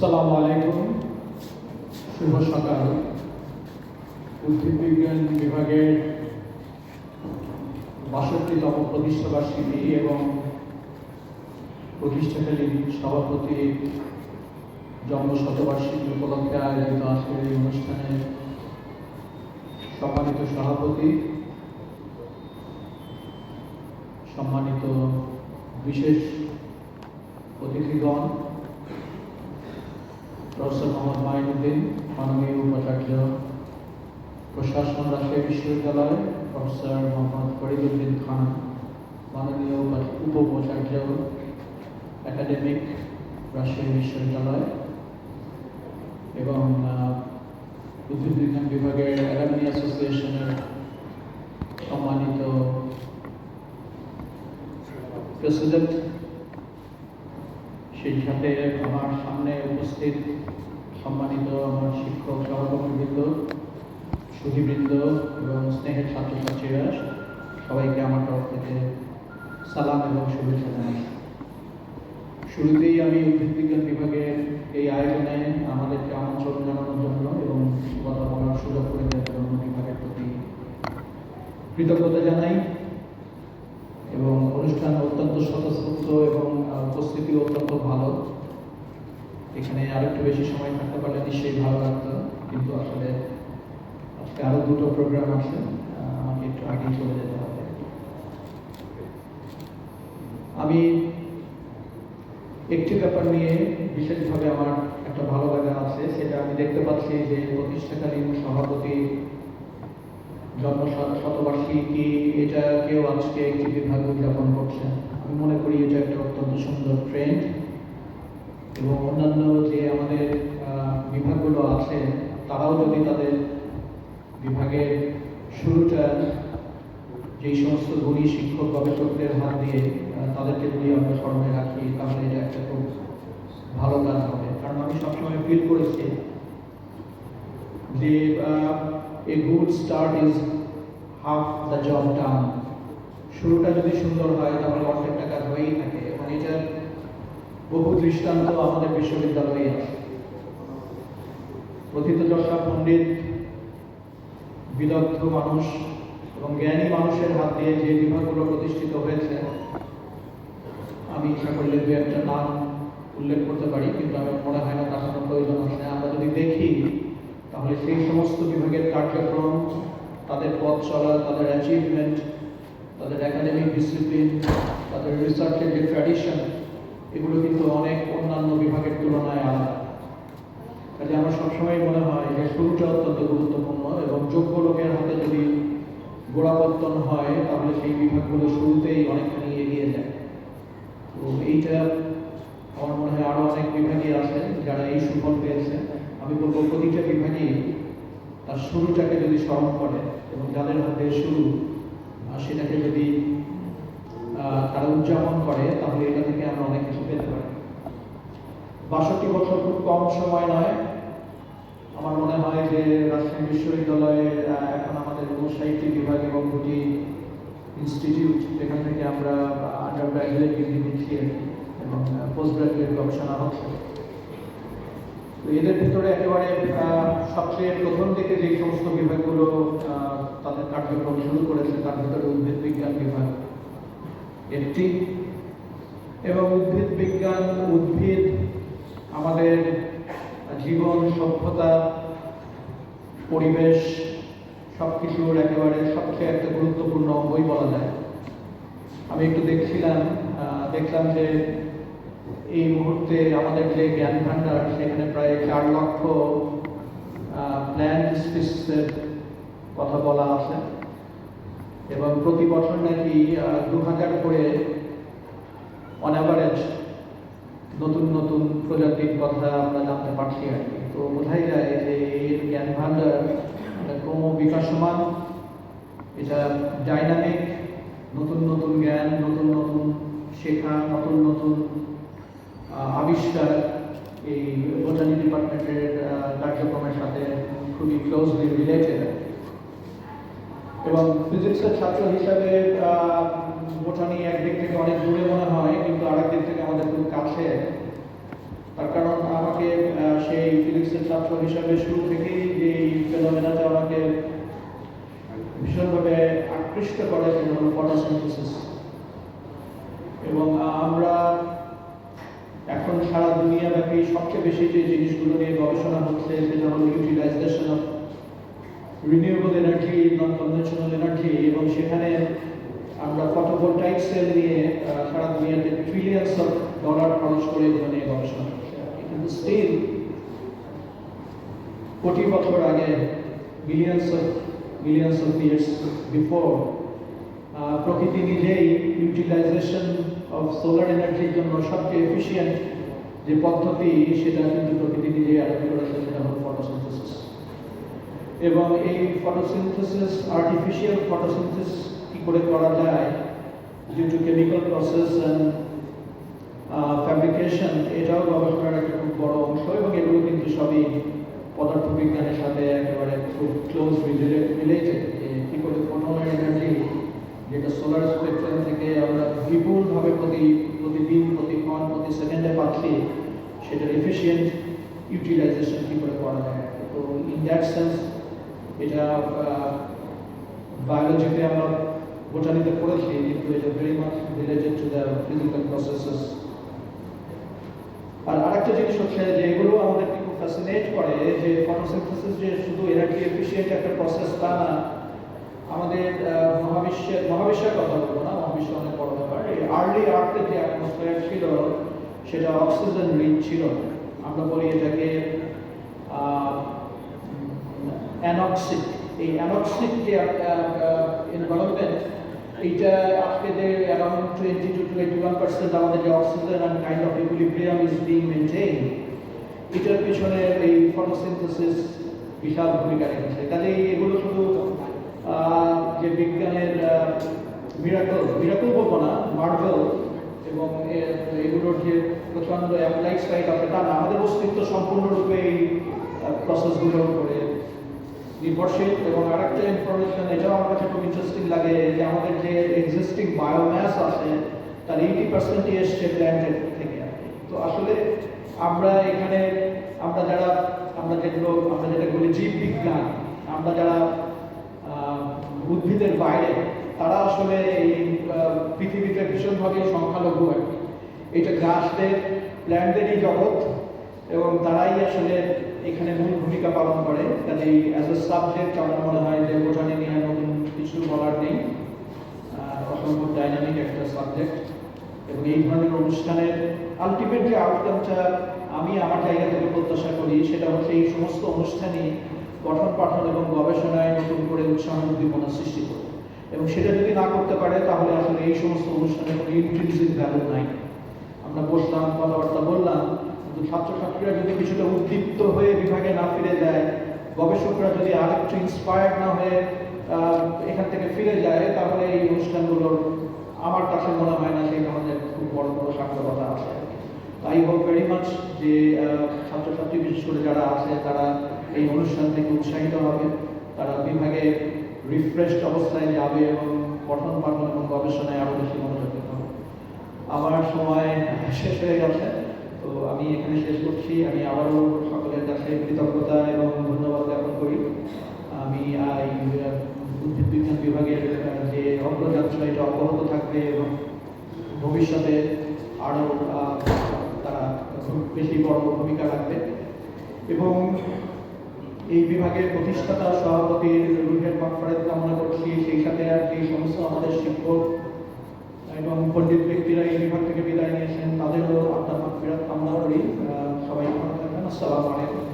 আসসালামু আলাইকুম। শুভ সকাল। উদ্ভিদ বিজ্ঞান বিভাগের বাষট্টিতম প্রতিষ্ঠাবার্ষিকী এবং প্রতিষ্ঠাকালীন সভাপতি জন্ম শতবার্ষিকী উপলক্ষে আয়োজিত আজকের এই অনুষ্ঠানে সম্মানিত সভাপতি, সম্মানিত বিশেষ অতিথিগণ প্রফেসর মোহাম্মদ মাইনুদ্দিন মাননীয় উপাচার্য প্রশাসন রাজশাহী বিশ্ববিদ্যালয় প্রফেসর মোহাম্মদ ফরিদুদ্দিন খান মাননীয় উপা- উপ উপাচার্য একাডেমিক রাজশাহী বিশ্ববিদ্যালয় এবং আহ, উদ্ভিদ বিজ্ঞান বিভাগের অ্যালামনি অ্যাসোসিয়েশনের সম্মানিত প্রেসিডেন্ট। সেই সাথে আমার সামনে উপস্থিত সম্মানিত আমার শিক্ষক, সহকর্মীবৃন্দ সুধীবৃন্দ এবং স্নেহের ছাত্রছাত্রীরা, সবাইকে আমার তরফ থেকে সালাম এবং শুভেচ্ছা জানাই। শুরুতেই আমি উদ্ভিদ বিজ্ঞান বিভাগের এই আয়োজনে আমাদেরকে আমন্ত্রণ জানানোর জন্য এবং কথা বলার সুযোগ করে দেওয়ার জন্য বিভাগের প্রতি কৃতজ্ঞতা জানাই এবং অনুষ্ঠান অত্যন্ত স্বতঃস্ফূর্ত এবং আহ, উপস্থিতি অত্যন্ত ভালো এখানে আরেকটু বেশি সময় থাকতে পারলে নিশ্চয়ই ভালো লাগতো, কিন্তু আসলে আজকে আরও দুটো প্রোগ্রাম আছে আমাকে একটু আগেই চলে যেতে হবে। আমি একটি ব্যাপার নিয়ে বিশেষভাবে আমার একটা ভালো লাগা আছে, সেটা আমি দেখতে পাচ্ছি যে প্রতিষ্ঠাকালীন সভাপতি জন্ম শত- শতবার্ষিকী এটা কেউ আজকে একটি বিভাগ উদযাপন করছে। আমি মনে করি এটা একটা অত্যন্ত সুন্দর ট্রেন্ড এবং অন্যান্য যে আমাদের বিভাগগুলো আছে, তারাও যদি তাদের বিভাগের শুরুটা যেই সমস্ত গুণী শিক্ষক, গবেষকদের হাত দিয়ে তাদেরকে যদি আমরা স্মরণে রাখি, তাহলে এটা একটা খুব ভালো কাজ হবে। কারণ আমি সবসময় ফিল করেছি যে a good start is half the job done শুরুটা যদি সুন্দর হয়, তাহলে অর্ধেকটা কাজ হয়েই থাকে। এবং এটার বহু দৃষ্টান্ত আমাদের বিশ্ববিদ্যালয়ে আছে। প্রথিতযশা পণ্ডিত, বিদগ্ধ মানুষ এবং জ্ঞানী মানুষের হাত দিয়ে যে বিভাগগুলো প্রতিষ্ঠিত হয়েছে, আমি ইচ্ছা করলে দু একটা নাম উল্লেখ করতে পারি, কিন্তু আমার মনে হয় না তার কোনো প্রয়োজন আছে। আমরা যদি দেখি, তাহলে সেই সমস্ত বিভাগের কার্যক্রম, তাদের পথ চলা, তাদের অ্যাচিভমেন্ট তাদের একাডেমিক ডিসিপ্লিন তাদের রিসার্চের যে ট্র্যাডিশন এগুলো কিন্তু অনেক অন্যান্য বিভাগের তুলনায় আলাদা। কাজে আমার সবসময় মনে হয় যে শুরুটা অত্যন্ত গুরুত্বপূর্ণ এবং যোগ্য লোকের হাতে যদি গোড়াপত্তন হয়, তাহলে সেই বিভাগগুলো শুরুতেই অনেকখানি এগিয়ে যায়। তো এইটা আমার মনে হয় আরও অনেক বিভাগই আছে যারা এই সুফল পেয়েছে। আমি বলব প্রতিটা বিভাগই তার শুরুটাকে যদি স্মরণ করে এবং যাদের হাতে শুরু সেটাকে যদি তারা উদযাপন করে, তাহলে এটা থেকে আমরা অনেক কিছু পেতে পারি। বাষট্টি বছর খুব কম সময় নয়। আমার মনে হয় যে রাজশাহী বিশ্ববিদ্যালয়ে এখন আমাদের উনষাটটি বিভাগ এবং দুটি ইনস্টিটিউট যেখান থেকে আমরা আন্ডার গ্রাজুয়েট ডিগ্রি দিচ্ছি এবং পোস্ট গ্রাজুয়েট গবেষণা হচ্ছে। এদের ভিতরে একেবারে সবচেয়ে প্রথম দিকে যে সমস্ত বিভাগগুলো তাদের কার্যক্রম শুরু করেছে, তার ভিতরে উদ্ভিদ বিজ্ঞান বিভাগ একটি। এবং উদ্ভিদ বিজ্ঞান, উদ্ভিদ আমাদের জীবন, সভ্যতা, পরিবেশ সব কিছুর একেবারে সবচেয়ে একটা গুরুত্বপূর্ণ অঙ্গই বলা যায়। আমি একটু দেখছিলাম দেখলাম যে এই মুহূর্তে আমাদের যে জ্ঞান ভাণ্ডার, সেখানে প্রায় চার লক্ষ প্ল্যান্ট স্পিসের কথা বলা আছে। এবং প্রতি বছর নাকি দু হাজার করে অন অ্যাভারেজ নতুন নতুন প্রজাতির কথা আমরা জানতে পারছি আর কি। তো বোঝাই যায় যে এর জ্ঞান ভাণ্ডার ক্রম বিকাশমান, এটা ডাইনামিক নতুন নতুন জ্ঞান, নতুন নতুন শেখা, নতুন নতুন আবিষ্কার এই বোটানি ডিপার্টমেন্টের কার্যক্রমের সাথে খুবই ক্লোজলি রিলেটেড এবং ফিজিক্সের ছাত্র হিসাবে বোটানি একদিক থেকে অনেক দূরে মনে হয়, কিন্তু আরেক দিক থেকে আমাদের খুব কাছে। তার কারণ আমাকে সেই ফিজিক্সের ছাত্র হিসাবে শুরু থেকেই যে ফেনোমেনাতে আমাকে ভীষণভাবে আকৃষ্ট করে ফটোসিনথেসিস এবং আমরা এখন সারা দুনিয়াব্যাপী সবচেয়ে বেশি যে জিনিসগুলো নিয়ে গবেষণা হচ্ছে, সেটা হলো utilization of renewable energy non conventional energy এবং সেখানে আমরা ফটোভোল্টাইক সেল নিয়ে সারা দুনিয়াতে ট্রিলিয়ন্স অফ ডলার খরচ করে নিয়ে গবেষণা কিন্তু স্টিল কোটি বছর আগে billions of billions of years before প্রকৃতি নিজেই ইউটিলাইজেশন অফ সোলার এনার্জির জন্য সবচেয়ে এফিসিয়েন্ট যে পদ্ধতি, সেটা কিন্তু প্রকৃতি নিজেই আরম্ভ করেছে সেটা হলো ফটোসিনথেসিস এবং এই ফটোসিনথেসিস আর্টিফিশিয়াল ফটোসিনথেসিস কি করে করা যায়? Due to chemical process and fabrication এটাও গবেষণার একটা খুব বড় অংশ এবং এগুলো কিন্তু সবই পদার্থবিজ্ঞানের সাথে একেবারে খুব ক্লোজ রিলেটেড কি করে ফটোনের এনার্জি যেটা সোলার স্পেকট্রাম থেকে আমরা বিপুলভাবে প্রতি প্রতিদিন প্রতিক্ষণ প্রতি সেকেন্ডে পাচ্ছি, সেটার এফিসিয়েন্ট ইউটিলাইজেশন কি করে করা যায়? তো ইন দ্যাট সেন্স এটা বায়োলজিতে আমরা বোটানিতে পড়েছি কিন্তু এটা very much related to the physical processes আর আরেকটা জিনিস হচ্ছে যে এগুলো আমাদেরকে খুব ফ্যাসিনেট করে যে ফটোসিনথেসিস যে শুধু এনার্জি এফিসিয়েন্ট একটা প্রসেস তা না, আমাদের মহাবিশ্বের মহাবিশ্বের কথা বলব না, মহাবিশ্ব অনেক বড় ব্যাপার। এই আর্লি আর্থের যে অ্যাটমসফিয়ার ছিল, সেটা অক্সিজেন রিচ ছিল আমরা বলি এটাকে অ্যানক্সিক এই অ্যানক্সিক যে এনভায়রনমেন্ট এইটা যে around twenty two twenty one percent আমাদের যে oxygen and kind of equilibrium is being maintain এটার পিছনে এই ফটোসিনথেসিস বিশাল ভূমিকা রেখেছে। কাজে এগুলো শুধু যে বিজ্ঞানের মিরাকল মিরাকল বলব না মার্ভেল এবং এগুলোর যে প্রচণ্ড অ্যাপ্লাইড সাইড না, আমাদের অস্তিত্ব সম্পূর্ণরূপে এই প্রসেসগুলোর উপরে নির্ভরশীল এবং আরেকটা ইনফরমেশন এটাও আমার কাছে খুব ইন্টারেস্টিং লাগে যে আমাদের যে এক্সিস্টিং বায়োম্যাস আছে, তার এইটি পার্সেন্টই এসছে প্ল্যান্টের থেকে। তো আসলে আমরা এখানে, আমরা যারা, আমরা যেগুলো আমরা যেটা বলি জীব বিজ্ঞান, আমরা যারা উদ্ভিদের বাইরে, তারা আসলে এই পৃথিবীতে ভীষণভাবে সংখ্যালঘু আর এটা গাছদের প্ল্যান্টদেরই জগৎ, এবং তারাই আসলে এখানে মূল ভূমিকা পালন করে। কাজেই অ্যাজ এ সাবজেক্ট আমার মনে হয় যে বোটানি নিয়ে নতুন কিছু বলার নেই। অসম্ভব ডাইনামিক একটা সাবজেক্ট এবং এই ধরনের অনুষ্ঠানের আলটিমেট যে আউটকামটা আমি আমার জায়গা থেকে প্রত্যাশা করি, সেটা হচ্ছে এই সমস্ত অনুষ্ঠানই পঠন পাঠন এবং গবেষণায় নতুন করে উৎসাহ উদ্দীপনা সৃষ্টি করে এবং সেটা যদি না করতে পারে, তাহলে আসলে এই সমস্ত অনুষ্ঠানে কোনো ইন্ট্রিনসিক ভ্যালু নাই। আমরা বসলাম কথাবার্তা বললাম ছাত্রছাত্রীরা যদি কিছুটা উদ্দীপ্ত হয়ে বিভাগে না ফিরে যায়, গবেষকরা যদি আরেকটু ইন্সপায়ার্ড না হয়ে এখান থেকে ফিরে যায়, তাহলে এই অনুষ্ঠানগুলোর আমার কাছে মনে হয় না সেই ধরনের খুব বড় বড় সার্থকতা আছে আই হোপ ভেরি মাচ যে ছাত্রছাত্রী বিশেষ করে যারা আছে, তারা এই অনুষ্ঠান থেকে উৎসাহিত হবে। তারা বিভাগে রিফ্রেশড অবস্থায় যাবে এবং পঠন পাঠন এবং গবেষণায় আরও বেশি মনোযোগ হবে। আমার সময় শেষ হয়ে গেছে। আমি এখানে শেষ করছি। আমি আবারও সকলের কাছে কৃতজ্ঞতা এবং ধন্যবাদ জ্ঞাপন করি। আমি উদ্ভিদ বিজ্ঞান বিভাগের যে অগ্রযাত্রা এটা অব্যাহত থাকবে এবং ভবিষ্যতে আরও তারা বেশি বড় ভূমিকা রাখবে। এবং এই বিভাগের প্রতিষ্ঠাতা সভাপতি রুহের কামনা করছি। সেই সাথে আর যে সমস্ত আমাদের শিক্ষক এবং পণ্ডিত ব্যক্তিরা এই বিভাগ থেকে বিদায় নিয়েছেন। তাদেরও আত্মার মাফিরাত কামনা করি সবাই ভালো থাকবেন। আসসালামু আলাইকুম।